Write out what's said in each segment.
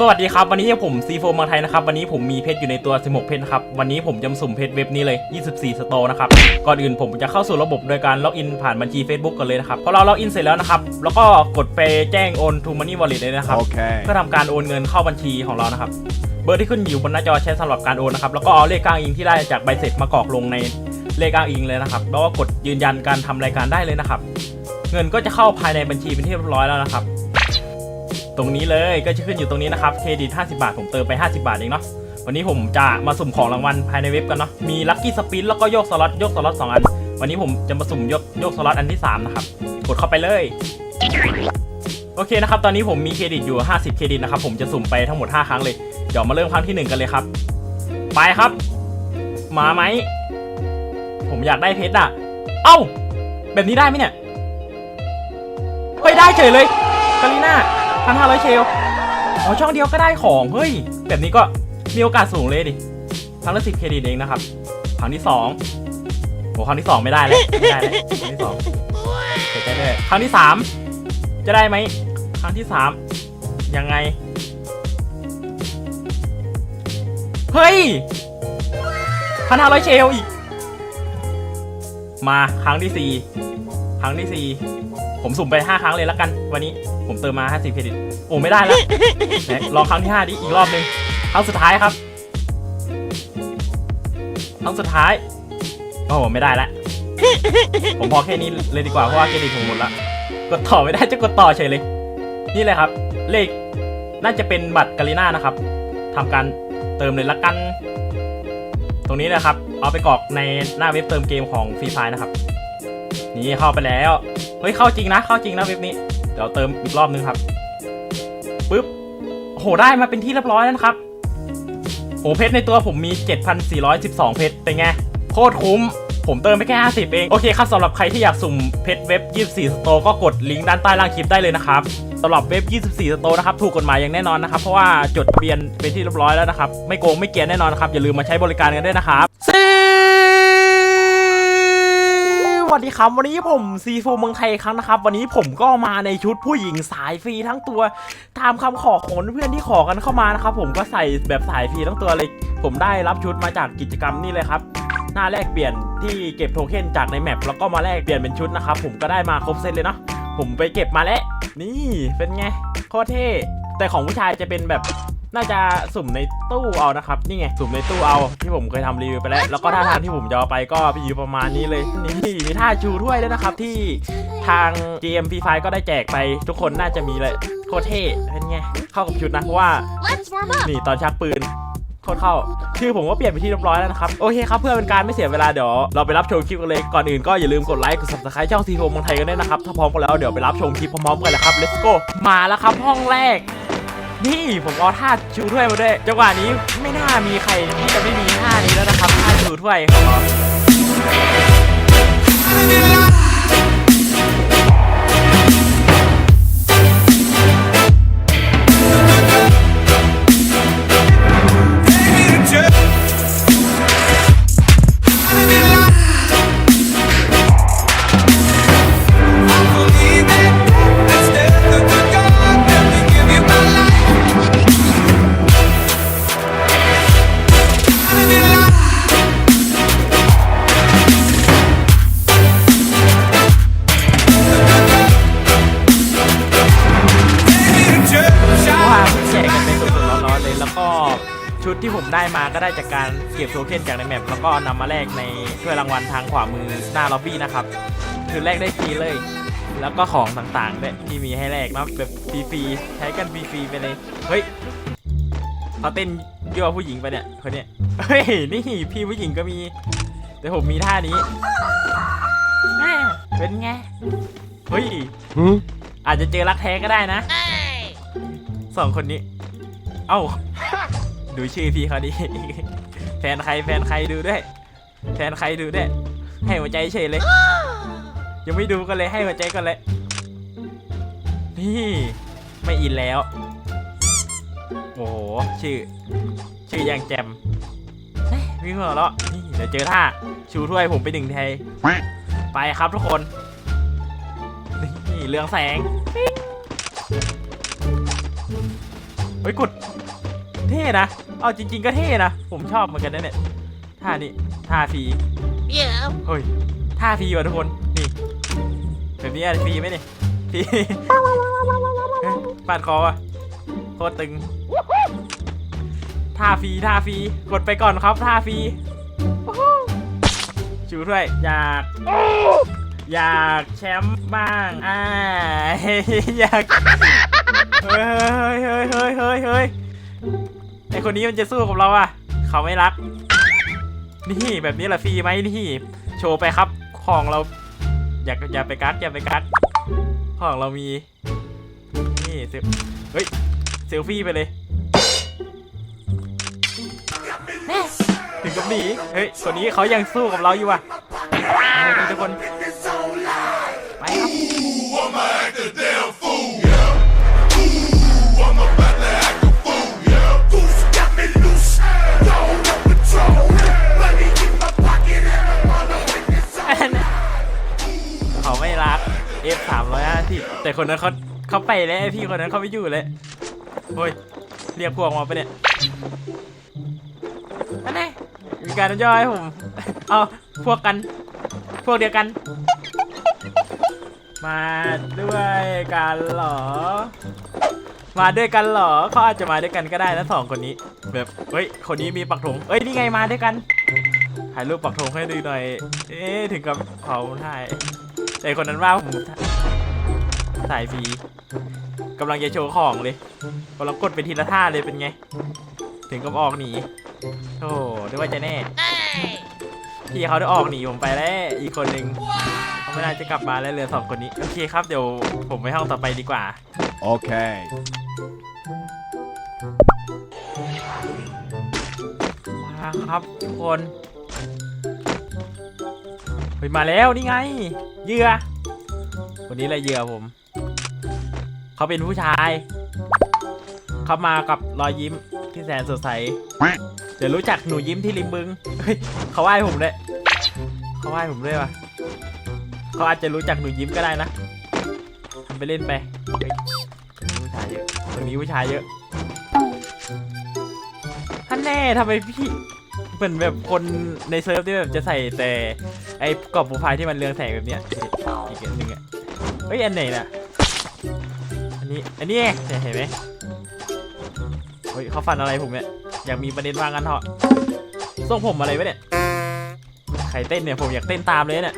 สวัสดีครับ วันนี้ผมซีโฟเมืองไทยนะครับ วันนี้ผมมีเพชรอยู่ในตัว 16 เพชรนะครับ วันนี้ผมจะมาสุ่มเพชรเว็บนี้เลย 24 สโตร์นะครับ ก่อนอื่นผมจะเข้าสู่ระบบโดยการล็อกอินผ่านบัญชี Facebook กันเลยนะครับพอเราล็อกอินเสร็จแล้วนะครับ แล้วก็กดไปแจ้งโอน to money wallet เลยนะครับ Okay. เพื่อทำการโอนเงินเข้าบัญชีของเรานะครับ เบอร์ที่ขึ้นอยู่บนหน้าจอใช้สำหรับการโอนนะครับ แล้วก็เอาเลขอ้างอิงที่ได้จากใบเสร็จมากรอกลงในเลขอ้างอิงเลยนะครับ แล้วก็กดยืนยันการทำรายการได้เลยนะครับ เงินก็จะเข้าภายในบัญชีเป็นที่เรียบร้อยแล้วนะครับ ตรงนี้เลยก็จะขึ้นอยู่ตรงนี้นะครับเครดิต 50 บาท ผมเติมไป 50 บาทเองเนาะวันนี้ผมจะมาสุ่มของรางวัลภายในเว็บกันเนาะมีลัคกี้สปินแล้วก็โยกสล็อตโยกสล็อตสองอัน วันนี้ผมจะมาสุ่มโยกโยกสล็อตอันที่ 3 นะครับ กดเข้าไปเลย โอเคนะครับ ตอนนี้ผมมีเครดิตอยู่ 50 เครดิตนะครับ ผมจะสุ่มไปทั้งหมด 5 ครั้งเลย เดี๋ยวมาเริ่มครั้งที่ 1 กันเลยครับ ไปครับ มาไหม ผมอยากได้เพชรอะเอ้า แบบนี้ได้ไหมเนี่ยเฮ้ยได้เฉยเลยกาลิน่า พันห้าร้อยเชลอ๋อช่องเดียวก็ได้ของ เฮ้ย แบบนี้ก็มีโอกาสสูงเลยดิครั้งละสิบเครดิตเองนะครับ ครั้งที่สองโหครั้งที่สองไม่ได้แล้วไม่ได้แล้วครั้งที่สองเสียใจเลยครั้งที่สามจะได้ไหม ครั้งที่สามยังไง เฮ้ยพันห้าร้อยเชลอีก มาครั้งที่สี่ รั้งที่สี่ผมสุ่มไปห้าครั้งเลยแล้วกัน วันนี้ผมเติมมาห้าสิบเครดิตโอ้ไม่ได้แล้วไหนลองครั้งที่ห้าดิอีกรอบหนึ่งครั้งสุดท้ายครับครั้งสุดท้ายโอ้ไม่ได้แล้วผมพอแค่นี้เลยดีกว่าเพราะว่าเครดิตผมหมดละกดต่อไม่ได้จะกดต่อเฉยเลย นี่เลยครับ เลขน่าจะเป็นบัตรกาลิน่านะครับทำการเติมเลยละกัน ตรงนี้นะครับ เอาไปกรอกในหน้าเว็บเติมเกมของฟรีไฟนะครับ นี่เข้าไปแล้ว เฮ้ยเข้าจริงนะ เข้าจริงนะเว็บนี้ เดี๋ยวเติมอีกรอบนึงครับปึ๊บโหได้มาเป็นที่เรียบร้อยแล้วนะครับโหเพชรในตัวผมมี 7,412 เพชรเป็นไง โคตรคุ้ม ผมเติมไปแค่ 50 เอง โอเคครับสำหรับใครที่อยากสุ่มเพชรเว็บ 24 สโตร์ก็กดลิงก์ด้านใต้ล่างคลิปได้เลยนะครับสำหรับเว็บ 24 สโตร์นะครับ ถูกกฎหมายอย่างแน่นอนนะครับ เพราะว่าจดทะเบียนเป็นที่เรียบร้อยแล้วนะครับ ไม่โกงไม่เกลียนแน่นอนครับ อย่าลืมมาใช้บริการกันด้วยนะครับ วัสดีครับ วันนี้ผมซีโฟเมืองไทยครั้งนะครับ วันนี้ผมก็มาในชุดผู้หญิงสายฟรีทั้งตัว ตามคำขอของเพื่อนที่ขอกันเข้ามานะครับ ผมก็ใส่แบบสายฟรีทั้งตัวเลย ผมได้รับชุดมาจากกิจกรรมนี่เลยครับ หน้าแลกเปลี่ยนที่เก็บโทเค็นจากในแมปแล้วก็มาแลกเปลี่ยนเป็นชุดนะครับ ผมก็ได้มาครบเซตเลยเนาะผมไปเก็บมาแล้วนี่เป็นไงโคตรเท่แต่ของผู้ชายจะเป็นแบบ น่าจะสุ่มในตู้เอานะครับนี่ไงสุ่มในตู้เอาที่ผมเคยทำรีวิวไปแล้ว แล้วก็ท่าทางที่ผมจะเอาไปก็ไปอยู่ประมาณนี้เลยนี่มีท่าชูถ้วยด้วยนะครับที่ทาง GM P5 ก็ได้แจกไปทุกคนน่าจะมีเลยโคตรเท่เป็นไงเข้ากับชุดนะเพราะว่า Let's warm up. นี่ตอนชักปืนโคตรเข้าชื่อผมก็เปลี่ยนไปที่เรียบร้อยแล้วนะครับ โอเคครับเพื่อเป็นการไม่เสียเวลาเดี๋ยวเราไปรับชมคลิปกันเลย ก่อนอื่นก็อย่าลืมกดไลค์กด subscribe ช่องซีโฟมงไทยกันด้วยนะครับ ถ้าพร้อมกันแล้วเดี๋ยวไปรับชมคลิปพร้อมๆกันเลยครับ let's go มาแล้วครับห้องแรก นี่ผมเอาท่าชูถ้วยมาด้วยจังหวะนี้ไม่น่ามีใครที่จะไม่มีท่านี้แล้วนะครับท่าชูถ้วยครับ ชุดที่ผมได้มาก็ได้จากการเก็บโทเค็นจากในแมปแล้วก็นำมาแลกในถ้วยรางวัลทางขวามือหน้าล็อบบี้นะครับคือแลกได้ฟรีเลย แล้วก็ของต่างๆด้วยที่มีให้แลกเนอะแบบฟรีๆใช้กันฟรีๆไปเลยเฮ้ยเขาเต้นยั่วผู้หญิงไปเนี่ยคนเนี้ยเฮ้ยนี่พี่ผู้หญิงก็มี แต่ผมมีท่านี้แม่เป็นไงเฮ้ย Hmm? อาจจะเจอรักแท้ก็ได้นะ Hey. สองคนนี้ เอ้า ดูชื่อพี่เขาดิแฟนใครแฟนใครดูด้วย แฟนใครดูด้วย ให้หัวใจเฉยเลย ยังไม่ดูกันเลยให้หัวใจก่อนเลย นี่ไม่อินแล้ว โอ้โหชื่อ ชื่อยังแจมเฮ้ยวิ่งหัวเราะนี่เดี๋ยวเจอท่าชูถ้วยผมไปหนึ่งไทยไปครับทุกคนนี่เรืองแสงเฮ้ยกดเท่นะ เอาจริง ๆ ก็เท่นะ ผมชอบเหมือนกันนะเนี่ยท่านี้ท่าฟรี Yeah. เฮ้ยท่าฟรีว่ะทุกคน นี่แบบนี้อะฟรีไหมเนี่ยฟรีเฮ้ยปาดคอว่ะโคตรตึงท่าฟรีท่าฟรีกดไปก่อนครับท่าฟรีวู้ฮู้ชูด้วยอยากอยากแชมป์บ้างอ่าอยากเฮ้ยเฮ้ยเฮ้ยเฮ้ยเฮ้ยเฮ้ยไอคนนี้มันจะสู้กับเราอะ เขาไม่รัก นี่แบบนี้แหละฟรีไหมนี่ โชว์ไปครับของเรา อย่าอย่าไปกักอย่าไปกักของเรามี นี่เซลเฮ้ยเซลฟี่ไปเลยถึงกับหนีเฮ้ยคนนี้เขายังสู้กับเราอยู่อะทุกคนไปครับ แต่คนนั้นเขาเขาไปแล้วไอ้พี่คนนั้นเขาไม่อยู่เลยโอ้ยเรียกพวกมาปะเนี่ยอันไหนมีการย่อยผมเอาพวกกัน พวกเดียวกัน มาด้วยกันหรอ มาด้วยกันหรอเขาอาจจะมาด้วยกันก็ได้นะสองคนนี้ แบบเฮ้ยคนนี้มีปักธงเอ้ยนี่ไงมาด้วยกันถ่ายรูปปักธงให้ดูหน่อย เอ๊ถึงกับเขาถ่ายแต่คนนั้นว่าผม ถ่ายฟรีกำลังจะโชว์ของเลยกำลังกดไปทีละท่าเลยเป็นไง ถึงกับออกหนีโอ้นึกว่าจะแน่ Hey. พี่เขาได้ออกหนีผมไปแล้วอีกคนนึงเขาไม่น่าจะกลับมาแล้วเหลือสองคนนี้โอเคครับเดี๋ยวผมไปห้องต่อไปดีกว่า Okay. มาครับทุกคนเฮ้ยมาแล้วนี่ไงเหยื่อคนนี้แหละเหยื่อผม เขาเป็นผู้ชาย เขามากับรอยยิ้มที่แสนสดใส เดี๋ยวรู้จักหนูยิ้มที่ริมบึง เฮ้ยเขาไหว้ผมเลยเขาไหว้ผมด้วยวะเขาอาจจะรู้จักหนูยิ้มก็ได้นะทำไปเล่นไปผู้ชายเยอะตรงนี้ผู้ชายเยอะท่านแน่ทำไมพี่เหมือนแบบคนในเซิร์ฟที่แบบจะใส่แต่ไอ้กรอบโปรไฟล์ที่มันเรืองแสงแบบเนี้ยอีกอันหนึ่งอะเฮ้ยอันไหนน่ะ นนี้ อันนี้เห็นไหมเฮ้ยเขาฟันอะไรผมเนี่ย อยากมีประเด็นว่างันเถอะทรงผมอะไรวะเนี่ย ใครเต้นเนี่ย ผมอยากเต้นตามเลยเนี่ย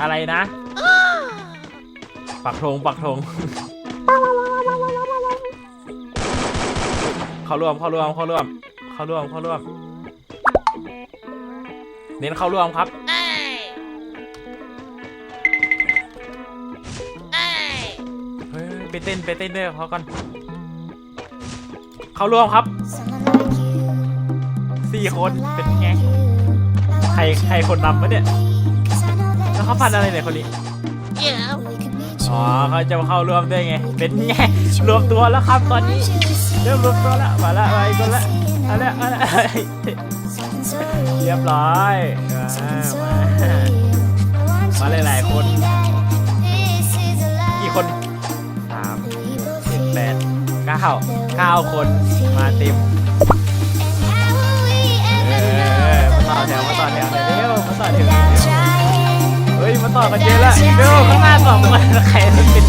อะไรนะ ปักธงปักธงเขาร่วมเขาร่วมเขาร่วมเขาร่วมเขาร่วม เน้นเข้าร่วมครับ Hey. Hey. เฮ้ยไปเต้นไปเต้นด้วยกับเขากันเขาร่วมครับสี่คนเป็นไงใครใครคนนำวะเนี่ยแล้วเขาฟันอะไรเนี่ยคนนี้ Yeah. อ๋อเขาจะมาเข้าร่วมด้วยไง เป็นไงรวมตัวแล้วครับตอนนี้ เริ่มรวมตัวแล้วมาละมาอีกคนละเอาละเอาละ เรียบร้อยอ่ามามาหลายๆคน กี่คนสามเจ็ดแปดเก้าเก้าคนมาเต็มเออมาต่อแถวมาต่อแถวหน่อยเร็วมาต่อแถวเฮ้ยมาต่อกันเยอะละเร็วข้างหน้าสองคนใครมันเป็น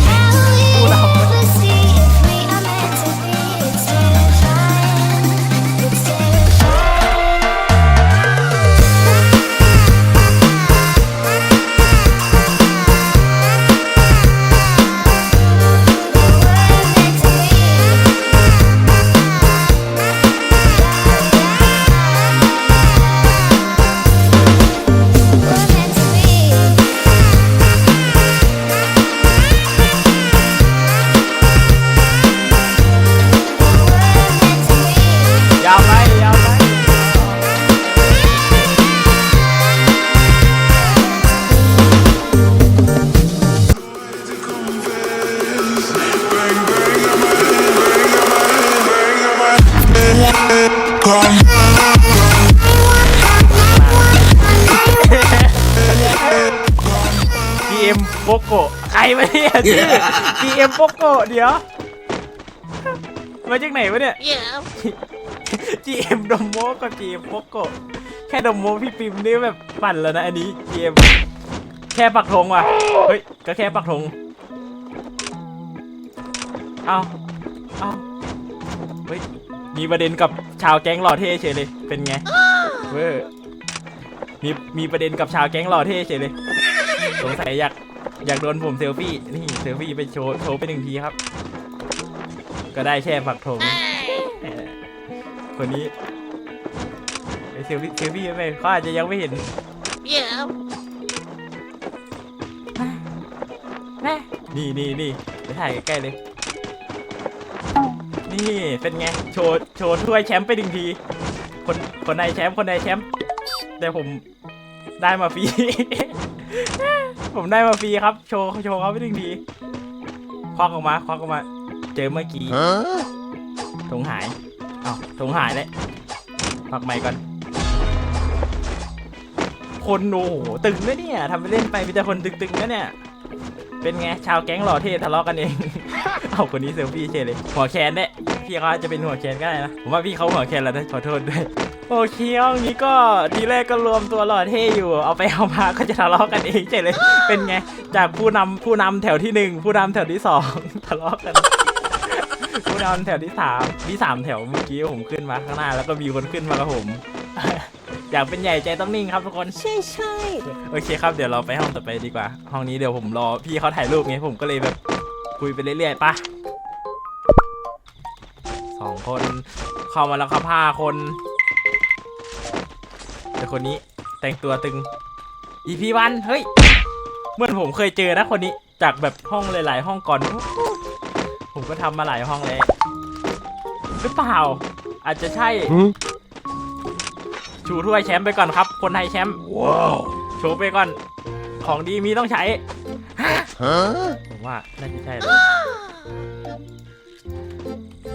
วะเนี่ยชื่อ GM โปโกะเดี๋ยว มาจากไหนวะเนี่ยเดี๋ยว GM ดมโมกับ GM โปโกะแค่ดมโมพี่ปิมนี่แบบปั่นแล้วนะอันนี้ GM แค่ปักธงว่ะ เฮ้ย ก็แค่ปักธง เอาเอาเฮ้ย มีประเด็นกับชาวแก๊งหล่อเท่เฉยเลย เป็นไง เว้ยมีมีประเด็นกับชาวแก๊งหล่อเท่เฉยเลย สงสัยอยาก อยากโดนผมเซลฟี่ นี่เซลฟี่ไปโชว์โชว์ไปหนึ่งทีครับ ก็ได้แค่ปักธงเอ้ยเอ่อคนนี้ไอ้เซลฟี่เซลฟี่ไปเขาอาจจะยังไม่เห็นเดี๋ยวนี่นี่นี่ไปถ่ายใกล้ๆเลย นี่เป็นไง โชว์โชว์ถ้วยแชมป์ไปหนึ่งที คนคนในแชมป์คนในแชมป์แต่ผมได้มาฟรี ผมได้มาฟรีครับ โชว์โชว์เขาไปหนึ่งทีควักออกมาควักออกมา เจอเมื่อกี้ถงหายอ้าวถงหายเลยพักไมค์ก่อน คนโอ้โหตึงนะเนี่ยทำไปเล่นไปมีแต่คนตึงๆนะเนี่ย เป็นไงชาวแก๊งหล่อเท่ทะเลาะกันเอง เอาคนนี้เซลฟี่เฉยเลยหัวแคนเนี่ยพี่เขาอาจจะเป็นหัวแคนก็ได้นะผมว่าพี่เขาหัวแคนแล้วนะขอโทษด้วย โอเคเอางี้ก็ทีแรกก็รวมตัวหล่อเท่อยู่ เอาไปเอามาก็จะทะเลาะกันเองเฉยเลย เป็นไง จากผู้นำผู้นำแถวที่หนึ่งผู้นำแถวที่สองทะเลาะกัน ผู้นำแถวที่สามที่สามแถวเมื่อกี้ผมขึ้นมาข้างหน้า แล้วก็มีคนขึ้นมากับผม อยากเป็นใหญ่ใจต้องนิ่งครับทุกคนใช่ใช่โอเคครับเดี๋ยวเราไปห้องต่อไปดีกว่า ห้องนี้เดี๋ยวผมรอพี่เขาถ่ายรูปไงผมก็เลยแบบคุยไปเรื่อยๆปะสองคน เข้ามาแล้วครับห้าคนแต่ คนนี้ แต่งตัวตึง EP วันเฮ้ยเหมื่อนผมเคยเจอนะคนนี้ จากแบบห้องหลาย ๆ ห้องก่อน ผมก็ทำมาหลายห้องเลยหรือเปล่า อาจจะใช่ ชูถ้วยแชมป์ไปก่อนครับ คนไทยแชมป์โชว์ไปก่อน ของดีมีต้องใช้ผมว่าน่าจะใช่เลย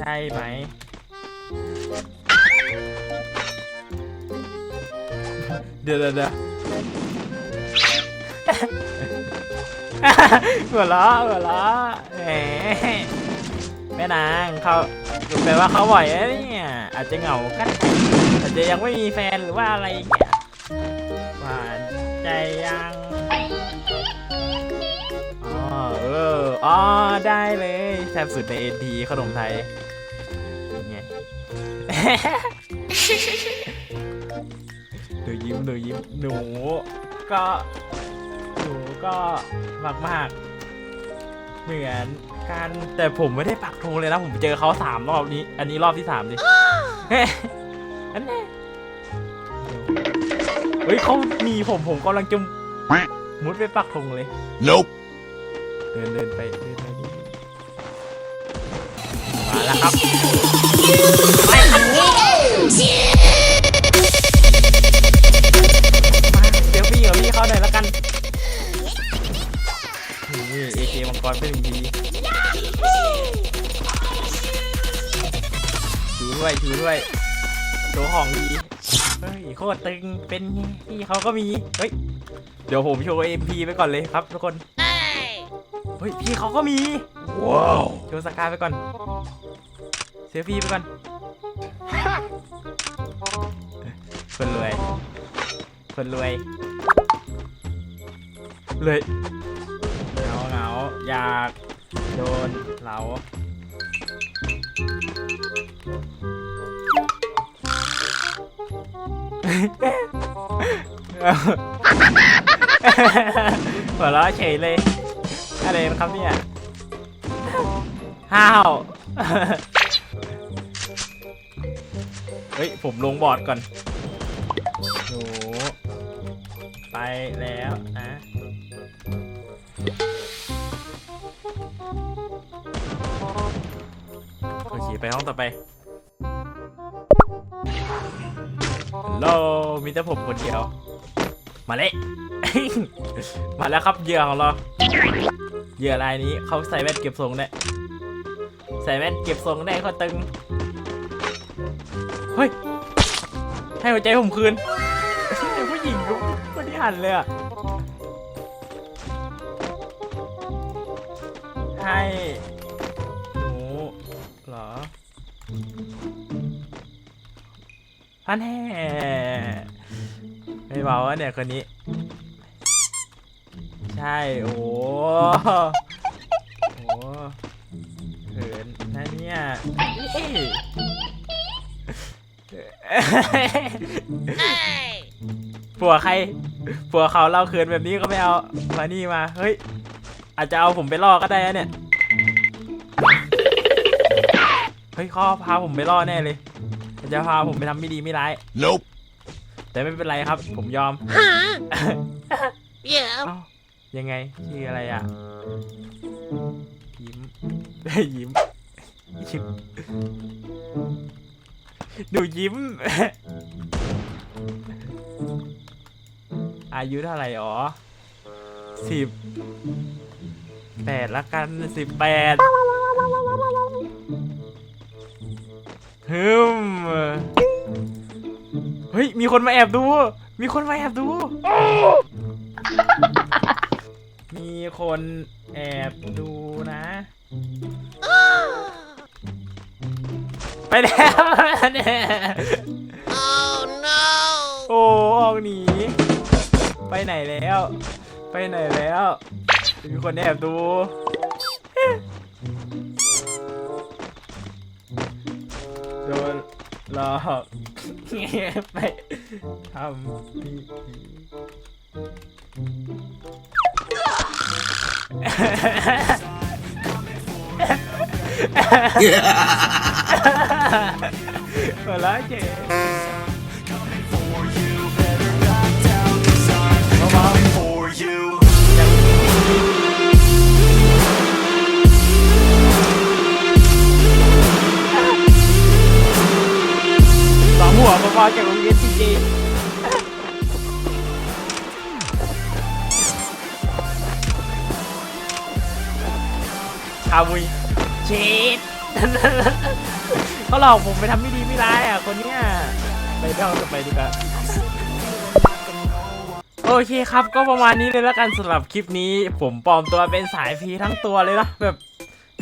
ใช่ไหม เดี๋ยวเดี๋ยวเดี๋ยวหัวเราะหัวเราะแหมแม่นางเขาแปลว่าเขาบ่อยนะเนี่ยอาจจะเหงากันอาจจะยังไม่มีแฟนหรือว่าอะไรอย่างเงี้ยหวานใจยังอ๋อเอออ๋อได้เลยแซ่บสุดในเอ็นทีขนมไทยเป็นไง หนูยิ้มหนูยิ้มหนูก็หนูก็มากมากๆเหมือนกันแต่ผมไม่ได้ปักธงเลยนะผมเจอเขาสามรอบนี้ อันนี้รอบที่สามดิเฮ้ยอันนี้เฮ้ยเขามีผมผมกำลังจะมุดไปปักธงเลย Nope. เดินเดินไปเดินไปดิมาแล้วครับ ยวพี่กับพี่เขาหน่อยแล้วกันนี่เอเคมังกรเป็นหนึ่งทีชูด้วยชูด้วยโชว์ของดีเฮ้ยโคตรตึงเป็นไงพี่เขาก็มีเฮ้ยเดี๋ยวผมโชว์เอ็มพีไปก่อนเลยครับทุกคนเอ้ยเฮ้ยพี่เขาก็มี Wow. โชว์สกายไปก่อนเซลฟี่ไปก่อนคนรวยคนรวย เลยเหงาเหงาอยากโดนเหลาหัวเราะเฉยเลย อะไรนะครับเนี่ยห้าวเฮ้ย ผมลงบอร์ดก่อนหนูไปแล้ว ไปห้องต่อไปฮัลโหลมีแต่ผมคนเดียว มาเลย มาแล้วครับเหยื่อของเรา เหยื่อรายนี้เขาใส่แว่นเก็บทรงได้ ใส่แว่นเก็บทรงได้เขาตึง เฮ้ย ให้หัวใจผมคืนผู้หญิงก็ไม่ได้หันเลยอะให้ พันแห่ไม่เบาวะเนี่ยคนนี้ ใช่ โอ้โหโอ้โหเขินนะเนี่ยนี่ผัวใครผัวเขาเล่าเขินแบบนี้ก็ไม่เอามานี่มา เฮ้ย อาจจะเอาผมไปล่อก็ได้นะเนี่ย เฮ้ยเขาพาผมไปล่อแน่เลย จจะพาผมไปทำไม่ดีไม่ร้าย Nope. แต่ไม่เป็นไรครับ ผมยอม Huh? Yeah. เอ้ายังไงชื่ออะไรอะ ยิ้ม ยิ้มยิ้มดูยิ้ม อายุเท่าไหร่อ๋อสิบแปดละกันสิบแปด ฮึมเฮ้ย มีคนมาแอบดู มีคนมาแอบดู มีคนแอบดูนะ ไปแล้วเนี่ย Oh no! โอ้ ออกหนี ไปไหนแล้ว ไปไหนแล้ว มีคนแอบดู ดนหลอกไปทำพิธีหัวเราะเจ๋ามุยเช็ดเขาหลอกผมไปทำไม่ดีไม่ร้ายอะคนเนี้ยไปเล่ากันไปดีกว่าโอเคครับก็ประมาณนี้เลยแล้วกันสำหรับคลิปนี้ ผมปลอมตัวเป็นสายพีทั้งตัวเลยนะแบบ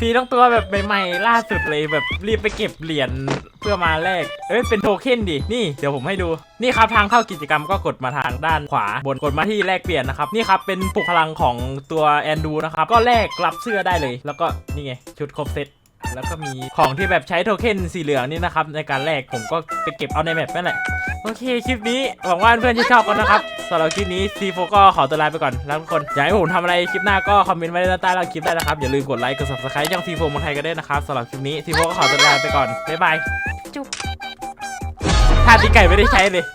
พีต้องตัวแบบใหม่ๆล่าสุดเลยแบบรีบไปเก็บเหรียญเพื่อมาแลกเอ้ยเป็นโทเค็นดินี่เดี๋ยวผมให้ดูนี่ครับทางเข้ากิจกรรมก็กดมาทางด้านขวา บนกดมาที่แลกเปลี่ยนนะครับนี่ครับเป็นปลุกพลังของตัวแอนดูนะครับก็แลกรับเสื้อได้เลย แล้วก็นี่ไงชุดครบเซต แล้วก็มีของที่แบบใช้โทเค็นสีเหลืองนี่นะครับ ในการแลกผมก็ไปเก็บเอาในแมปนั่นแหละ โอเค คลิปนี้ หวังว่าเพื่อนๆจะชอบกันนะครับสำหรับคลิปนี้ซีโฟก็ขอตัวลาไปก่อนแล้วทุกคน อยากให้ผมทำอะไรคลิปหน้าก็คอมเมนต์ไว้ด้านใต้ล่างคลิปได้นะครับ อย่าลืมกดไลค์กด subscribe ช่องซีโฟมอนไทยกันด้วยนะครับสำหรับคลิปนี้ซีโฟก็ขอตัวลาไปก่อนบ๊ายบายจุ๊บท่าตีไก่ไม่ได้ใช้เลย